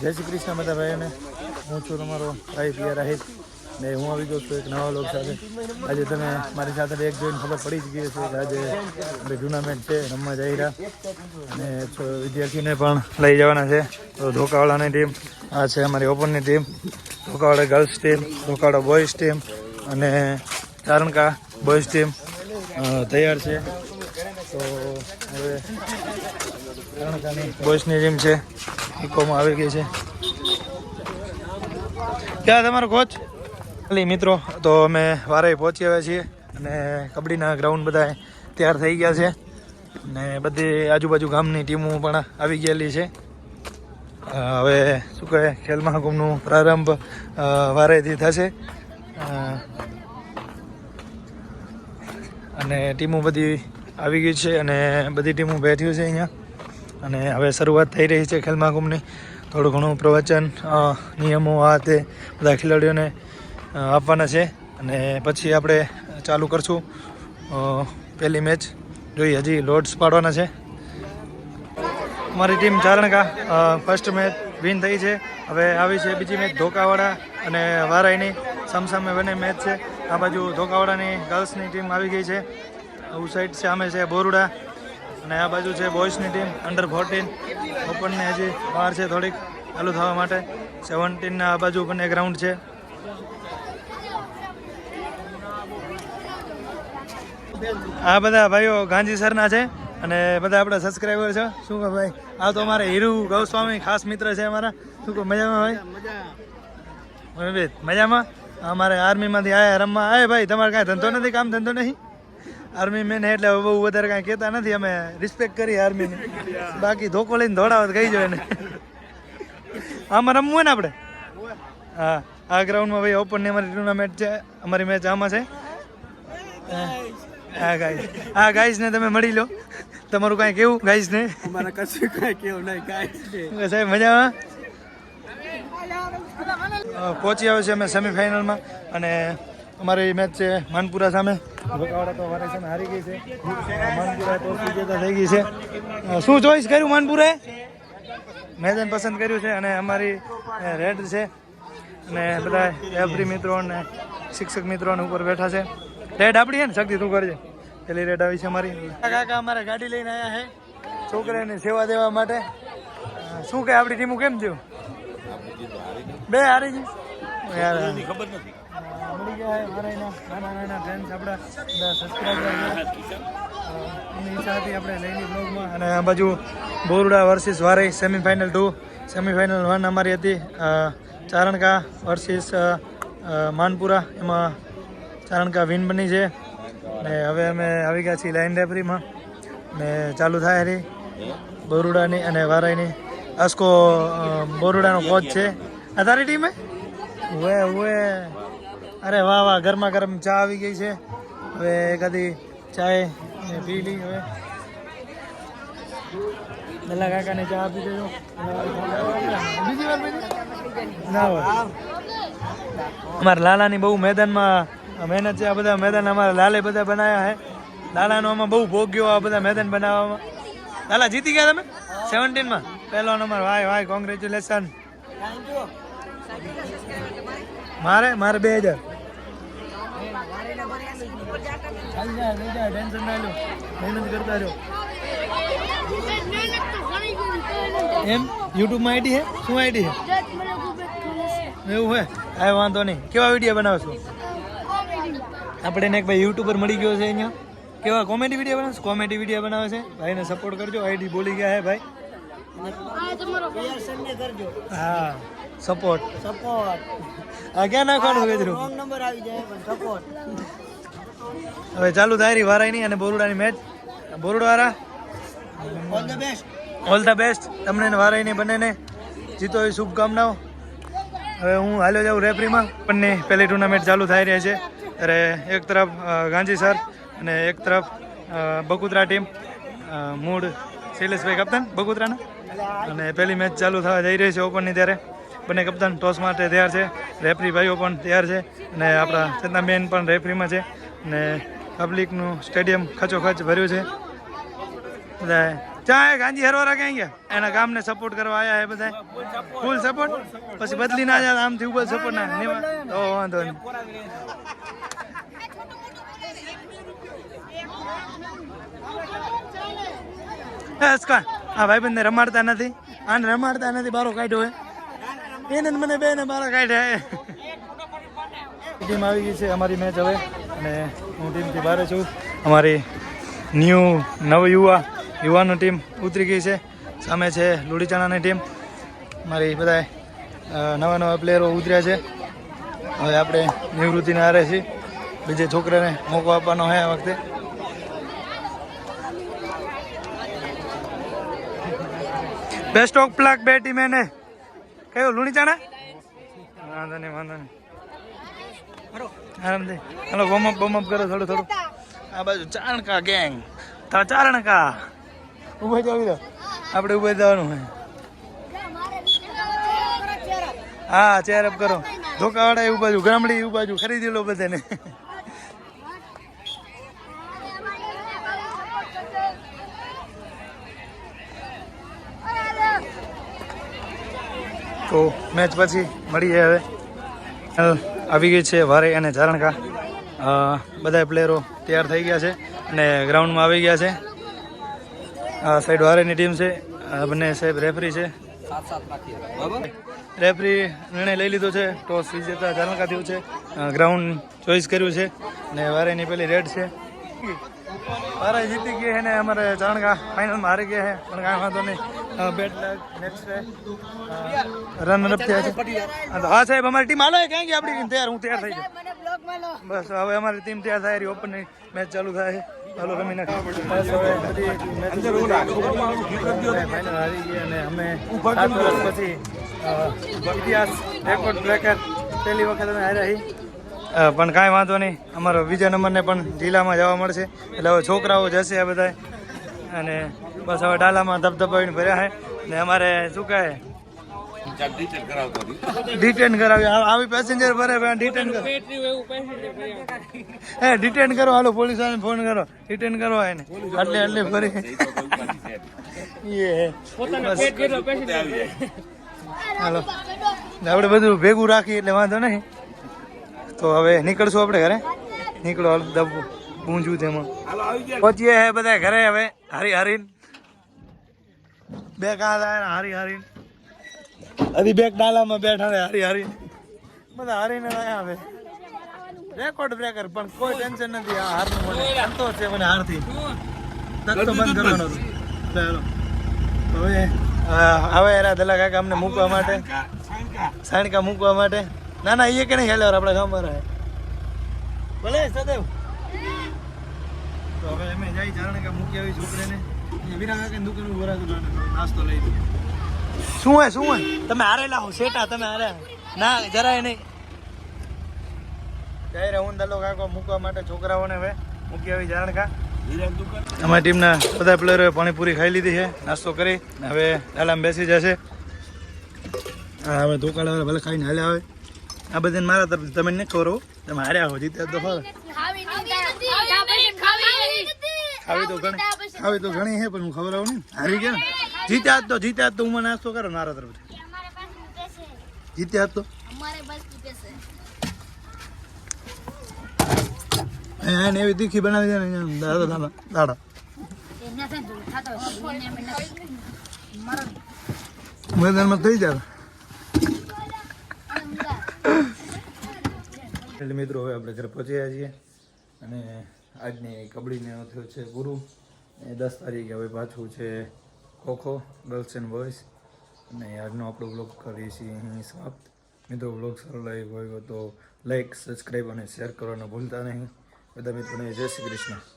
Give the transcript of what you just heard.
જય શ્રી કૃષ્ણ બધા ભાઈઓને હું છું તમારો ભાઈ પિયા રાહિત ને હું આવી ગયો છું એક નવા લોક સાથે. આજે તમે મારી સાથે એક જોઈને ખબર પડી જ ગઈ છે કે આજે ટુર્નામેન્ટ છે, રમવા જઈ રહ્યા. અને વિદ્યાર્થીને પણ લઈ જવાના છે. તો ધોકાવાળાની ટીમ આ છે અમારી ઓપનની ટીમ ધોકાવાળા ગર્લ્સ ટીમ ધોકાવાળા બોયઝ ટીમ અને ચારણકા બોયઝ ટીમ તૈયાર છે. તો હવે ચારણકાની બોયઝની ટીમ છે. ઇકોમાં આવી ગઈ છે. ક્યાં તમારો કોચ ખાલી મિત્રો, તો અમે વારે પહોંચી આવ્યા છીએ અને કબડ્ડીના ગ્રાઉન્ડ બધા તૈયાર થઈ ગયા છે. અને બધી આજુબાજુ ગામની ટીમો પણ આવી ગયેલી છે. હવે શું કહે ખેલ મહાકુંભનું પ્રારંભ વારેથી થશે. અને ટીમો બધી આવી ગઈ છે અને બધી ટીમો બેઠી છે અહીંયા. અને હવે શરૂઆત થઈ રહી છે ખેલ મહાકુંભની. થોડું ઘણું પ્રવચન નિયમો આ તે બધા ખેલાડીઓને આપવાના છે. અને પછી આપણે ચાલુ કરશું. પહેલી મેચ જોઈએ હજી લોડ્સ પાડવાના છે. અમારી team Charanka first match win થઈ છે. હવે આવી છે બીજી મેચ ધોકાવાડા અને વારાઈની સામસામે બંને મેચ છે. આ બાજુ ધોકાવાડાની ગર્લ્સની ટીમ આવી ગઈ છે. આવું સાઈડ સામે છે બોરુડા. અને આ બાજુ છે બોયસની ટીમ અંડર ફોર્ટીન ઓપનને હજી બહાર છે થોડીક, ચાલુ થવા માટે. સેવન્ટીનના આ બાજુ બંને ગ્રાઉન્ડ છે. આ બધા ભાઈઓ ગાંધી સરના છે અને બધા આપણા સબસ્ક્રાઈબર છે. શું કહો ભાઈ? આ તો અમારે હીરુ ગૌસ્વામી ખાસ મિત્ર છે અમારા. શું કહો, મજામાં ભાઈ? મજામાં. અમારે આર્મીમાંથી આયા, રમવા. આય ભાઈ, તમારે કાંઈ ધંધો નથી, કામ ધંધો નહીં આર્મી મેન એટલે બહુ વધારે કાંઈ કહેતા નથી. અમે રિસ્પેક્ટ કરી આર્મીની બાકી ધોકો લઈને દોડાવત કહી જોઈએ ને આમાં રમવું હોય ને આપણે? હા. આ ગ્રાઉન્ડમાં ભાઈ ઓપનની અમારી ટુર્નામેન્ટ છે. અમારી મેચ આમાં છે. હા. ગાઈસ હા ગાઈસ ને તમે મળી લો. તમારું કાંઈ કેવું ગાઈસ ને? અમારે કશું કઈ કેવું નહીં ગાઈસ સાહેબ મજામાં? પહોંચી આવ્યો છે અમે સેમીફાઇનલમાં અને અમારી મેચ છે માનપુરા સામે. હારી ગઈ છે. માનપુરા થઈ ગઈ છે. શું ચોઈસ કર્યું માનપુરાએ મેદાન પસંદ કર્યું છે અને અમારી રેડ છે. ને બધા એવરી મિત્રો ને શિક્ષક મિત્રો ઉપર બેઠા છે. રેડ આપણી છે ને? શક્તિ, તું કરજે. પેલી રેડ આવી છે અમારી. કાકા, અમારે ગાડી લઈને આવ્યા છે છોકરાને સેવા દેવા માટે. શું કે આપણી ટીમું કેમ થયું? બે હારી ગઈ. ખબર નથી ગયા છે મારા નાના નાના ફ્રેન્ડ્સ આપણા બધા સબસ્ક્રાઈબર એની ઈચ્છા હતી આપણે લઈની બ્લોગમાં અને આ બાજુ Borda versus Varai semifinal two semifinal one અમારી હતી ચારણકા વર્સિસ માનપુરા. એમાં ચારણકા વિન બની છે. ને હવે અમે આવી ગયા છીએ લાઈન રેફરીમાં ને ચાલુ થાય રહી બોરુડાની અને વારાઈની અસ્કો બોરુડાનો કોચ છે. આ તારી ટીમે ઓએ ઉવે. અરે વાહ વાહ, ગરમા ગરમ ચા આવી ગઈ છે. હવે એકાદી ચાય પી લઈ હવે. દલ્લા કાકાને ચા આપી દેજો. બીજી વાર ના હોય. અમારા લાલાની બહુ મેદાનમાં મહેનત છે. આ બધા મેદાન અમારા લાલે બધા બનાવ્યા છે લાલાનો આમાં બહુ ભોગ ગયો આ બધા મેદાન બનાવવામાં. લાલા, જીતી ગયા તમે? સેવન્ટીનમાં પહેલો નંબર. વાય વાય કોંગ્રેચ્યુલેશન મારે મારે બે હજાર. એમ યુટ્યુબમાં આઈડી છે? શું આઈડી છે? એવું હે હા વાંધો નહીં. કેવા વીડિયો બનાવશો? આપણે એને એક ભાઈ યુટ્યુબર મળી ગયો છે અહીંયા. કેવા કોમેડી વીડિયો બનાવશે? કોમેડી વીડિયો બનાવે છે. ભાઈને સપોર્ટ કરજો. આઈડી બોલી ગયા હે ભાઈ. હા. સપોર્ટ સપોર્ટ ક્યાં નાખવાનું વેદરું રોંગ નંબર આવી જાય પણ સપોર્ટ હવે ચાલુ થાય રહી વારાઈની અને બોરુડાની match બોરુડાવાળા? All the best all the best તમને ને વારાઈની બંનેને. જીતો એ શુભકામનાઓ. હવે હું હાલ્યો જાઉં રેફરીમાં. બંને પહેલી ટુર્નામેન્ટ ચાલુ થઈ રહી છે. ત્યારે એક તરફ ગાંધી સર અને એક તરફ બકુતરા ટીમ મૂળ શૈલેષભાઈ કપ્તાન બકુત્રાના. અને પહેલી મેચ ચાલુ થવા જઈ રહી છે ઓપનની ત્યારે. બંને કપ્તાન ટોસ માટે તૈયાર છે. રેફરી ભાઈઓ પણ તૈયાર છે અને આપણા ચેતનાબેન પણ રેફરીમાં છે અને પબ્લિકનું સ્ટેડિયમ ખચોખચ ભર્યું છે. બધા એ ગાંધી હરવારા ક્યાં ગયા? એના ગામને સપોર્ટ કરવા આવ્યા હે બધા ફૂલ સપોર્ટ પછી બદલી ના જાય, આમથી ઉપર સપોર્ટ ના નહીં તો વાંધો નહીં. હા ભાઈ ભાઈબંધને રમાડતા નથી. આને રમાડતા નથી, બારો કાઢ્યો હે. એને મને બે ને બારો કાઢ્યા ટીમ આવી ગઈ છે અમારી મેચ હવે અને હું ટીમથી બહાર છું. અમારી ન્યૂ નવયુવા યુવાનો ટીમ ઉતરી ગઈ છે. સામે છે લુડીચાણાની ટીમ મારી બધા નવા નવા પ્લેયરો ઉતર્યા છે. હવે આપણે નિવૃત્તિને હારે છીએ. બીજે છોકરાને મોકો આપવાનો હે આ વખતે. બેસ્ટ ઓફ પ્લાક બે ટીમ એને લુણી ચાણા વાંધો નહીં વાંધો નહીં. આરામથી. હાલો વોર્મઅપ વોર્મઅપ કરો, થોડું થોડું. આ બાજુ ચારણકા ગેંગ તા ચારણકા ઊભા જ આવી દો આપણે ઊભા જવાનું હોય. હા ચેર અપ કરો. ધોકાવાળા એવું બાજુ ગામડી એવું બાજુ ખરીદી લો બધાને. તો મેચ પછી મળીએ હવે. આવી ગઈ છે વારે અને ઝારણકા બધા પ્લેયરો તૈયાર થઈ ગયા છે અને ગ્રાઉન્ડમાં આવી ગયા છે. આ સાઈડ વારેની ટીમ છે. બંને સાહેબ રેફરી છે. રેફરી નિર્ણય લઈ લીધો છે. ટોસ વિજેતા ઝારણકા થયું છે. ગ્રાઉન્ડ ચોઈસ કર્યું છે. અને વારેની પેલી રેડ છે. વારે જીતી ગઈ છે ને અમારે ઝારણકા ફાઇનલમાં હારી ગયા છે. પણ કાંઈ વાંધો નહીં. બેટ નેક્સ્ટ રન અપ થયા છે. હા સાહેબ અમારી ટીમ હાલો ક્યાં ગઈ આપણી ટીમ તૈયાર હું તૈયાર થઈ ગયો. મને બ્લોકમાં લો. બસ હવે અમારી ટીમ તૈયાર થાય રહી ઓપન મેચ ચાલુ થાય. છે ચાલો રમી નાખ અને અમે પછી ઇતિહાસ રેકોર્ડ બ્રેકર પહેલી વખત અમે હાર્યા હી પણ કાંઈ વાંધો નહીં. અમારો બીજા નંબરને પણ જિલ્લામાં જવા મળશે. એટલે હવે છોકરાઓ જશે આ બધા અને બસ હવે ડાલામાં ધબધબાવીને ભર્યા છે. ને અમારે શું કહે? ડિટેન કરાવી. આવી પેસેન્જર ભરે ડિટેન કરો ડિટેન કરો હાલો પોલીસ વાળાને ફોન કરો. ડિટેન કરો એને. આટલે આટલે ફરી એ. હાલો. આપણે બધું ભેગું રાખીએ એટલે વાંધો નહીં. તો હવે નીકળશું આપણે ઘરે. નીકળો હાલ દબ. ઊંઝું તેમાં પહોંચીએ હે બધા ઘરે હવે, હારી હારીન. બે કાં થાય હારી હારીન. હજી બે ડાલામાં બેઠા ને હારી હારી બધા હારીને આયા હવે. રેકોર્ડ બ્રેકર પણ કોઈ ટેન્શન નથી, આ હારનું મને. સંતોષ છે મને હારથી. ધક્કો બંધ કરવાનો ચાલો. હવે હવે એરા દલા કાકા અમને મૂકવા માટે. સાણકા મૂકવા માટે. ના ના એ કે નહીં હેલો આપણા ગામમાં રહે ભલે, સદેવ. જઈ ચારણ કે મૂકી આવી છોકરીને. વિરા કાકા દુકાન ઉપર ભરાતું નાસ્તો લઈ શું હોય શું હોય? તમે હારેલા હો શેટા તમે હારે ના જરાય નહીં. ત્યારે હું દલો કાકો મૂકવા માટે છોકરાઓને હવે. મૂકી આવી જાણકા અમારી ટીમના બધા પ્લેયરોએ પાણીપુરી ખાઈ લીધી છે નાસ્તો કરી હવે ડાલામાં બેસી જશે. હા હવે ધોકાળા ભલે ખાઈને હાલ્યા આવે આ બધાને મારા તરફથી તમે નહીં ખબર હો. તમે હાર્યા હો જીત્યા તો ખરા. ખાવી તો ઘણી ખાવી તો ઘણી છે પણ હું ખબર આવું નહીં. હારી ગયા? ને જીત્યા તો જીત્યા તો હું મને નાસ્તો કરો મારા તરફથી. જીત્યા તો. એને એવી તીખી બનાવી દે ને દાદા દાદા દાડા મેદાનમાં થઈ જાય. એટલે મિત્રો હવે આપણે ઘરે પહોંચ્યા છીએ. અને આજની કબડ્ડીને થયો છે પૂરું એ દસ તારીખે હવે પાછું છે ખોખો ગર્લ્સ એન્ડ બોયઝ અને આજનો આપણો બ્લોગ કરીએ છીએ અહીં સમાપ્ત. મિત્રો બ્લોગ સારો લાગ્યો હોય તો લાઈક સબસ્ક્રાઈબ અને શેર કરવાનું ભૂલતા નહીં. બધા મિત્રોને જય શ્રી કૃષ્ણ.